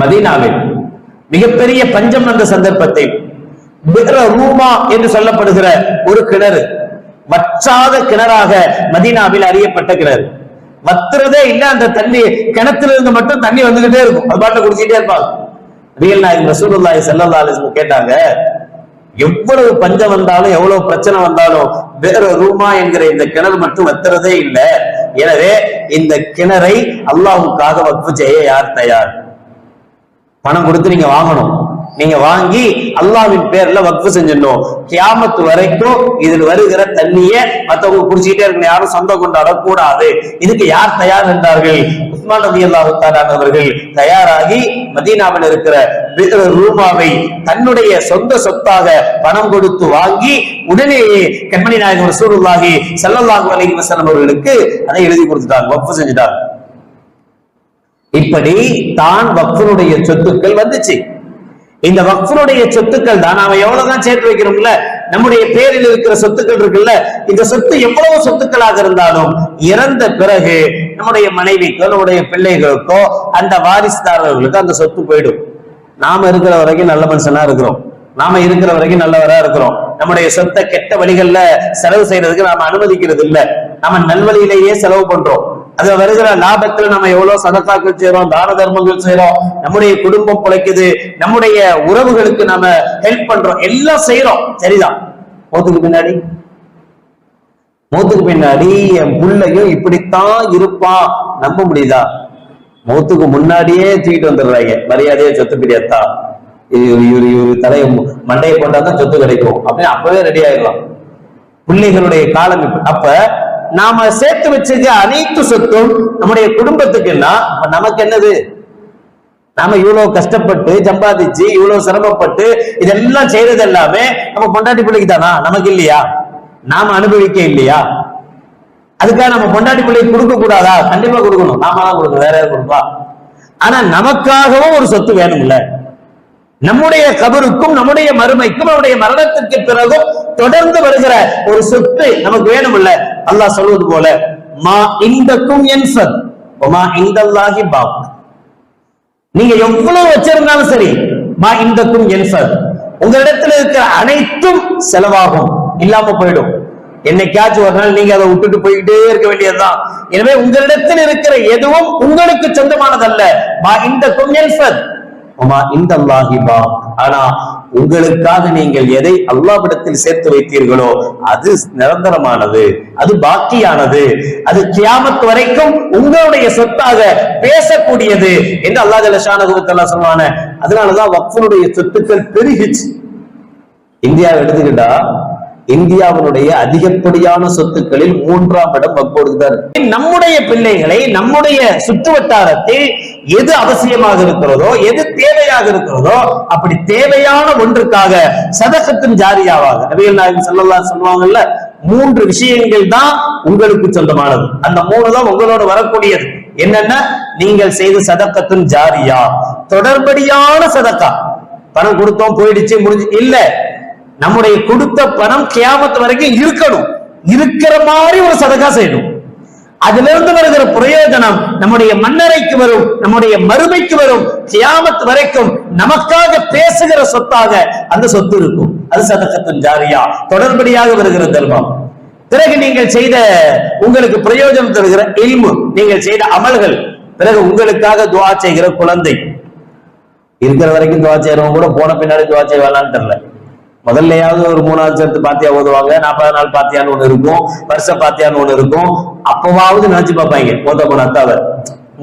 மதீனாவில் மிகப்பெரிய பஞ்சம் வந்த சந்தர்ப்பத்தில் ரூமா என்று சொல்லப்படுகிற ஒரு கிணறு வற்றாத கிணறாக மதீனாவில் அறியப்பட்ட கிணறு. வத்துறதே இல்ல அந்த தண்ணி கிணத்துல இருந்து மட்டும் தண்ணி வந்துகிட்டே இருக்கும். அது பாட்டுல குடிச்சிட்டே இருப்பாங்க. ரியல் நாயகம் ரசூலுல்லாஹி ஸல்லல்லாஹு அலைஹி கேட்டாங்க எவ்வளவு பஞ்சம் வந்தாலும் எவ்வளவு பிரச்சனை வந்தாலும் வேற ரூமா என்கிற இந்த கிணறு மட்டும் வத்துறதே இல்லை. எனவே இந்த கிணறை அல்லாஹ்வுக்காக வக்ஃபு செய்ய யார் தயார்? பணம் கொடுத்து நீங்க வாங்கணும். நீங்க வாங்கி அல்லாஹ்வின் பேர்ல வக்ஃபு செஞ்சிடணும். கியாமத்து வரைக்கும் இதில் வருகிற தண்ணிய மத்தவங்க குடிச்சுக்கிட்டே இருக்கணும். யாரும் சொந்தம் கொண்டாட கூடாது. இதுக்கு யார் தயார் என்றார்கள்? உஸ்மான் நபி அல்லாஹு அவர்கள் தயாராகி மதீனாவில் இருக்கிற ரூபாவை தன்னுடைய சொந்த சொத்தாக பணம் கொடுத்து வாங்கி உடனேயே கண்மணி நாயகம் ரசூலுல்லாஹி ஸல்லல்லாஹு அலைஹி வஸல்லம் அவர்களுக்கு அதை எழுதி கொடுத்துட்டாங்க. வக்ஃபு செஞ்சுட்டாங்க. இப்படி தான் வக்ஃபனுடைய சொத்துக்கள் வந்துச்சு. இந்த வக்ஃபனுடைய சொத்துக்கள் தான் நாம எவ்வளவுதான் சேர்த்து வைக்கிறோம்ல? நம்முடைய பேரில் இருக்கிற சொத்துக்கள் இருக்குல்ல? இந்த சொத்து எவ்வளவு சொத்துக்களாக இருந்தாலும் இறந்த பிறகு நம்முடைய மனைவிக்கோ நம்முடைய பிள்ளைகளுக்கோ அந்த வாரிசுதாரர்களுக்கு அந்த சொத்து போயிடும். நாம இருக்கிற வரைக்கும் நல்ல மனுஷனா இருக்கிறோம். நாம இருக்கிற வரைக்கும் நல்லவரா இருக்கிறோம். நம்முடைய சொத்தை கெட்ட வழிகள்ல செலவு செய்யறதுக்கு நாம அனுமதிக்கிறது இல்ல நாம நல்வழியிலேயே செலவு பண்றோம். அது வருகிற லாபத்துல நம்ம எவ்வளவு சதத்தாக்கள் செய்யறோம் தான தர்மங்கள் செய்யறோம் நம்முடைய குடும்பம் பிழைக்குது நம்முடைய உறவுகளுக்கு நாம ஹெல்ப் பண்றோம் எல்லாம் செய்யறோம். சரிதான். மோத்துக்கு பின்னாடி. மோத்துக்கு பின்னாடி என் புள்ளையும் இப்படித்தான் இருப்பான் நம்ப முடியுதா? மோத்துக்கு முன்னாடியே தூக்கிட்டு வந்துடுறாங்க. மரியாதையா சொத்து பிரியாத்தா இவரு இவரு இவரு தலையை மண்டையை போட்டாதான் சொத்து கிடைக்கும். அப்படின்னு அப்பவே ரெடி ஆயிடலாம். பிள்ளைகளுடைய காலம் அப்ப நாம சேர்த்து வச்சிருக்க அனைத்து சொத்தும் நம்முடைய குடும்பத்துக்குன்னா நமக்கு என்னது? நாம இவ்வளவு கஷ்டப்பட்டு சம்பாதிச்சு இவ்வளவு சிரமப்பட்டு இதெல்லாம் செய்யறது எல்லாமே நம்ம பொண்டாட்டி பிள்ளைக்கு தானா? நமக்கு இல்லையா? நாம அனுபவிக்க இல்லையா? அதுக்காக நம்ம பொண்டாட்டி பிள்ளைக்கு கொடுக்க கூடாதா? கண்டிப்பா கொடுக்கணும். நாம தான் கொடுக்கணும். வேற யாரும் கொடுப்பா? ஆனா நமக்காகவும் ஒரு சொத்து வேணும்ல. நம்முடைய கபருக்கும் நம்முடைய மறுமைக்கும் நம்முடைய மரணத்திற்கு பிறகும் தொடர்ந்து வருகிற ஒரு சொத்து நமக்கு வேணும்ல? அல்லாஹ் சொல்வது போல மா இந்தக்கும் என் என்ஃபத் மா இந்தல்லாஹி பாப் நீங்க எவ்வளவு வச்சிருந்தாலும் சரி மா இந்தக்கும் என் என்ஃபத் உங்களிடத்துல இருக்கிற அனைத்தும் செலவாகும் இல்லாம போயிடும். என்னைக்காச்சும் ஒரு நாள் நீங்க அதை விட்டுட்டு போய்கிட்டே இருக்க வேண்டியதுதான். எனவே உங்களிடத்தில் இருக்கிற எதுவும் உங்களுக்கு சொந்தமானதல்ல. மா இந்தக்கும் என்ஃபத் உமா ஆனா உங்களுக்காக நீங்கள் எதை அல்லாவிடத்தில் சேர்த்து வைத்தீர்களோ அது நிரந்தரமானது அது பாக்கியானது. அது கியாமத் வரைக்கும் உங்களுடைய சொத்தாக பேசக்கூடியது என்று அல்லா ஜலஷானகுத்தல்லா சொன்னான அதனாலதான் வக்ஃபனுடைய சொத்துக்கள் பெருகிச்சு. இந்தியாவை எடுத்துக்கிட்டா இந்தியாவினுடைய அதிகப்படியான சொத்துக்களில் மூன்றாம் இடம் வக்போருக்கு தான் நம்முடைய பிள்ளைகளை நம்முடைய சுற்றுவட்டாரத்தில் எது அவசியமாக இருக்கிறதோ எது தேவையாக இருக்கிறதோ அப்படி தேவையான ஒன்றுக்காக சதகத்தின் ஜாரியாவாக நபிகள் நாயகம் ஸல்லல்லாஹு சொல்லுவாங்கல்ல மூன்று விஷயங்கள் தான் உங்களுக்கு சொந்தமானது. அந்த மூணு தான் உங்களோட வரக்கூடியது. என்னன்னா? நீங்கள் செய்த சதக்கத்தின் ஜாரியா. தொடர்படியான சதக்கா பணம் கொடுத்தோம் போயிடுச்சு முடிஞ்சு இல்ல. நம்முடைய கொடுத்த பணம் கியாமத்து வரைக்கும் இருக்கணும். இருக்கிற மாதிரி ஒரு சதகா செய்யணும். அதுல இருந்து வருகிற பிரயோஜனம் நம்முடைய மன்னரைக்கு வரும் நம்முடைய மறுமைக்கு வரும் கியாமத் வரைக்கும் நமக்காக பேசுகிற சொத்தாக அந்த சொத்து இருக்கும். அது சதகத்தின் ஜாரியா. தொடர்படியாக வருகிற தர்மம். பிறகு நீங்கள் செய்த உங்களுக்கு பிரயோஜனம் தருகிற இல்மு நீங்கள் செய்த அமல்கள். பிறகு உங்களுக்காக துவா செய்கிற குழந்தை. இருக்கிற வரைக்கும் துவா செய்யறவங்க கூட போன பின்னாடி துவா செய்வாங்களான்னு தெரியல. முதல்லயாவது ஒரு மூணாவது சேர்த்து பாத்தியா ஓதுவாங்க நாற்பது நாள் பாத்தியான்னு ஒண்ணு இருக்கும் வருஷ பாத்தியான்னு ஒண்ணு இருக்கும். அப்பவாவது நினைச்சு பார்ப்பாங்க மூத்த போன அத்தாவை.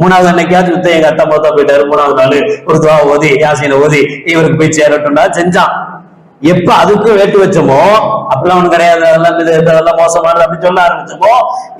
மூணாவது அன்னைக்காவது யுத்தம் எங்க அத்தா மூத்தா போயிட்டாரு மூணாவது நாள் ஒரு துவா ஓதி யாசின ஓதி இவருக்கு போய் சேரட்டும்டா செஞ்சான். எப்ப அதுக்கும் வேட்டு வச்சோமோ அப்பெல்லாம் ஒண்ணு கிடையாது அதெல்லாம் இது இதெல்லாம் மோசமானது அப்படின்னு சொல்ல ஆரம்பிச்சோமோ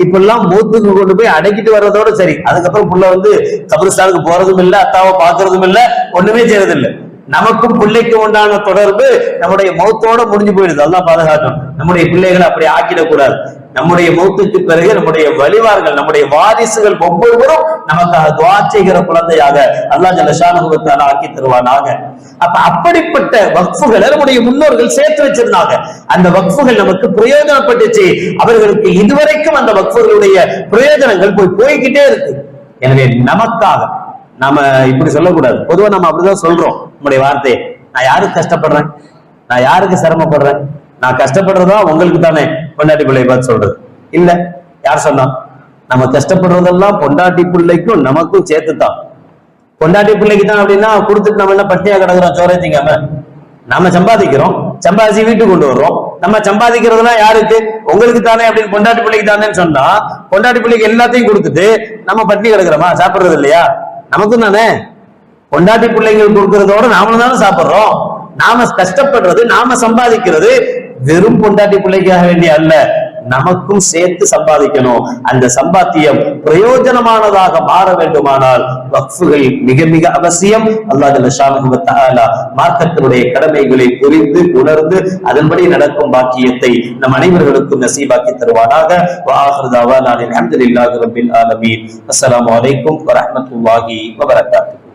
இப்ப எல்லாம் மூத்துக்கு கொண்டு போய் அடக்கிட்டு வர்றதோட சரி. அதுக்கப்புறம் புள்ள வந்து கபிரிஸ்தானுக்கு போறதும் இல்லை அத்தாவை பாக்குறதும் இல்லை ஒண்ணுமே செய்யறதில்லை. நமக்கும் பிள்ளைக்கும் உண்டான தொடர்பு நம்முடைய மௌத்தோட முடிஞ்சு போயிடுது. அதான் பாதுகாக்கணும். நம்முடைய பிள்ளைகளை அப்படி ஆக்கிடக்கூடாது. நம்முடைய மௌத்துக்கு பிறகு நம்முடைய வழிவார்கள் நம்முடைய வாரிசுகள் ஒவ்வொருவரும் நமக்காக துவா செய்கிற குழந்தையாக அல்லா ஜலஷானுபவத்தால் ஆக்கி தருவானாக. அப்ப அப்படிப்பட்ட வக்ஃபுகளை நம்முடைய முன்னோர்கள் சேர்த்து வச்சிருந்தாங்க. அந்த வக்ஃபுகள் நமக்கு பிரயோஜனப்பட்டுச்சு. அவர்களுக்கு இதுவரைக்கும் அந்த வக்ஃபுகளுடைய பிரயோஜனங்கள் போய் போய்கிட்டே இருக்கு. எனவே நமக்காக நாம இப்படி சொல்லக்கூடாது. பொதுவா நம்ம அப்படிதான் சொல்றோம். உங்களுடைய வார்த்தையை. நான் யாருக்கு கஷ்டப்படுறேன்? நான் யாருக்கு சிரமப்படுறேன்? நான் கஷ்டப்படுறதா உங்களுக்கு தானே? பொண்டாட்டி பிள்ளைய பார்த்து சொல்றது. இல்ல யார் சொன்னா? நம்ம கஷ்டப்படுறதெல்லாம் பொண்டாட்டி பிள்ளைக்கும் நமக்கும் சேர்த்து தான் பொண்டாட்டி பிள்ளைக்கு தான் அப்படின்னா கொடுத்துட்டு நம்ம என்ன பட்டியா கிடக்குறோம்? சோறை திங்காம. நாம சம்பாதிக்கிறோம். சம்பாதிச்சு வீட்டுக்கு கொண்டு வர்றோம். நம்ம சம்பாதிக்கிறதுனா யாருக்கு? உங்களுக்கு தானே அப்படின்னு பொண்டாட்டி பிள்ளைக்கு தானேன்னு சொன்னா பொண்டாட்டி பிள்ளைக்கு எல்லாத்தையும் கொடுத்துட்டு நம்ம பட்டினி கிடக்குறோமா? சாப்பிடுறது இல்லையா? நமக்கும் தானே? பொண்டாட்டி பிள்ளைங்களுக்கு கொடுக்கறதோட நாமளும் தானே சாப்பிடுறோம். நாம கஷ்டப்படுறது நாம சம்பாதிக்கிறது வெறும் பொண்டாட்டி பிள்ளைக்காக வேண்டிய அல்ல. நமக்கும் சேர்த்து சம்பாதிக்கணும். அந்த சம்பாத்தியம் பிரயோஜனமானதாக மாற வேண்டுமானால் வக்ஃபுகள் மிக மிக அவசியம். அல்லாஹ் மார்க்கத்தினுடைய கடமைகளை புரிந்து உணர்ந்து அதன்படி நடக்கும் பாக்கியத்தை நம் அனைவர்களுக்கும் நசீபாக்கி தருவானாக. வாஹிருதாவா நான் அல்ஹம்துலில்லாஹி ரப்பில் ஆலமீன். அஸ்ஸலாமு அலைக்கும் வரஹ்மத்துல்லாஹி வபரகாத்துஹு